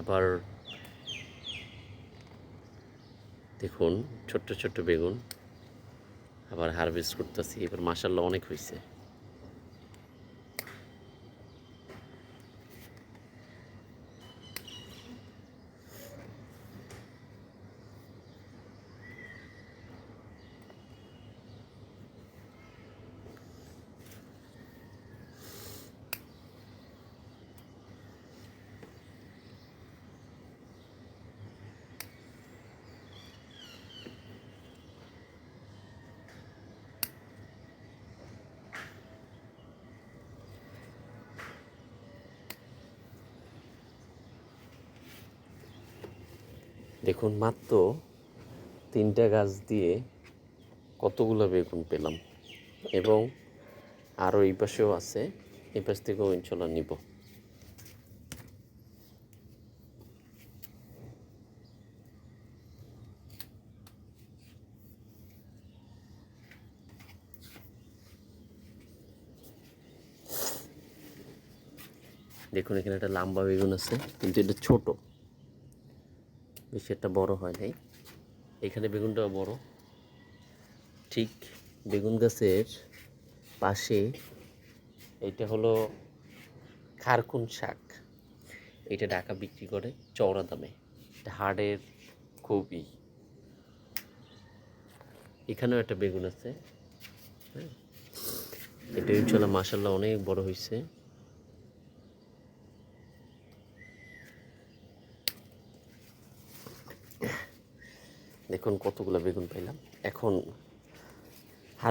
আবার দেখুন ছোট্ট ছোট্ট বেগুন আবার হারভেস্ট করতেছি। এবার মাসাল্লাহ অনেক হয়েছে দেখুন, মাত্র তিনটা গাছ দিয়ে কতগুলো বেগুন পেলাম এবং আরও এই পাশেও আছে, এই পাশ থেকেও ইনশাল্লাহ নিব। দেখুন, এখানে একটা লম্বা বেগুন আছে, কিন্তু এটা ছোট। বেশি একটা বড় হয় নাই। এখানে বেগুনটাও বড়। ঠিক বেগুন গাছের পাশে এটা হলো খারকুন শাক। এটা ঢাকা বিক্রি করে চওড়া দামে। এটা হাড়ের খুবই। এখানেও একটা বেগুন আছে। হ্যাঁ এটা ইনশাল্লাহ মাসাল্লাহ অনেক বড় হয়েছে দেখুন কতগুলো বেগুন পাইলাম। এখন